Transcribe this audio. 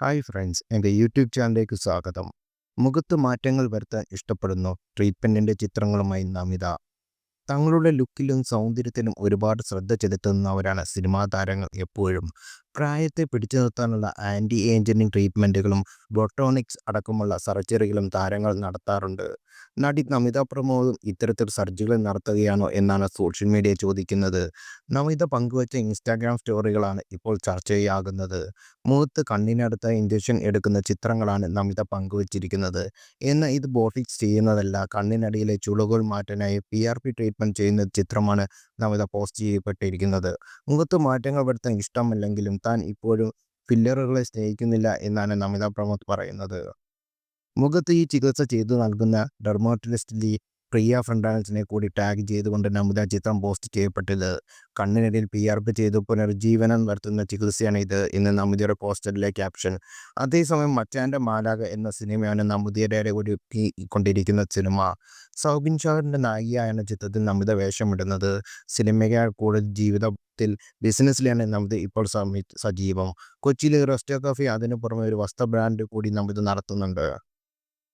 Hi friends എന്റെ YouTube ചാനലിലേക്ക് സ്വാഗതം. മുഖത്ത് മാറ്റങ്ങൾ വരുത്താൻ ഇഷ്ടപ്പെടുന്നു ട്രീറ്റ്മെന്റിന്റെ ചിത്രങ്ങളുമായി നമിത തങ്ങളുടെ ലുക്കിലും സൗന്ദര്യത്തിനും ഒരുപാട് ശ്രദ്ധ ചെലുത്തുന്നവരാണ് സിനിമാ താരങ്ങൾ എപ്പോഴും. പ്രായത്തെ പിടിച്ചു നിർത്താനുള്ള ആന്റി ഏഞ്ചിങ് ട്രീറ്റ്മെന്റുകളും ബൊട്ടോണിക്സ് അടക്കമുള്ള സർജറികളും താരങ്ങൾ നടത്താറുണ്ട്. നടി നമിത പ്രമോദും ഇത്തരത്തിൽ സർജറികൾ നടത്തുകയാണോ എന്നാണ് സോഷ്യൽ മീഡിയ ചോദിക്കുന്നത്. നമിത പങ്കുവച്ച ഇൻസ്റ്റാഗ്രാം സ്റ്റോറികളാണ് ഇപ്പോൾ ചർച്ചയാകുന്നത്. മുഖത്ത് കണ്ണിനടുത്ത ഇഞ്ചക്ഷൻ എടുക്കുന്ന ചിത്രങ്ങളാണ് നമിത പങ്കുവച്ചിരിക്കുന്നത്. എന്നാൽ ഇത് ബോട്ടിക്സ് ചെയ്യുന്നതല്ല കണ്ണിനടിയിലെ ചുളുകൾ മാറ്റാനായി പി ആർ പി ട്രീറ്റ്മെന്റ് ചെയ്യുന്ന ചിത്രമാണ് നമിത പോസ്റ്റ് ചെയ്യപ്പെട്ടിരിക്കുന്നത്. മുഖത്ത് മാറ്റങ്ങൾ വരുത്താൻ ഇഷ്ടമല്ലെങ്കിലും താൻ ഇപ്പോഴും ഫില്ലറുകളെ സ്നേഹിക്കുന്നില്ല എന്നാണ് നമിത പ്രമോദ് പറയുന്നത്. മുഖത്ത് ഈ ചികിത്സ ചെയ്തു നൽകുന്ന ഡെർമോട്ടലിസ്റ്റ് ലീ പ്രിയ ഫ്രണ്ടാൻസിനെ കൂടി ടാഗ് ചെയ്തുകൊണ്ട് നമുദ ചിത്രം പോസ്റ്റ് ചെയ്യപ്പെട്ടത്. കണ്ണിനിടയിൽ പി ആർ പി ചെയ്ത് പുനർജീവനം നടത്തുന്ന ചികിത്സയാണ് ഇത് എന്ന് നമിതയുടെ പോസ്റ്ററിലെ ക്യാപ്ഷൻ അതേസമയം മച്ചാന്റെ മാലാക എന്ന സിനിമയാണ് നമിതയുടെ ഒരു കൊണ്ടിരിക്കുന്ന സിനിമ. സൗബിൻ ഷാറിന്റെ നായികയാണ് ചിത്രത്തിൽ നമിത വേഷമിടുന്നത്. സിനിമയ്ക്കാൾ കൂടുതൽ ജീവിതത്തിൽ ബിസിനസ്സിലാണ് നമിത ഇപ്പോൾ സജീവം. കൊച്ചിയിലെ റെസ്റ്റോ കോഫി അതിനു പുറമെ ഒരു വസ്ത്ര ബ്രാൻഡ് കൂടി നമിത നടത്തുന്നുണ്ട്.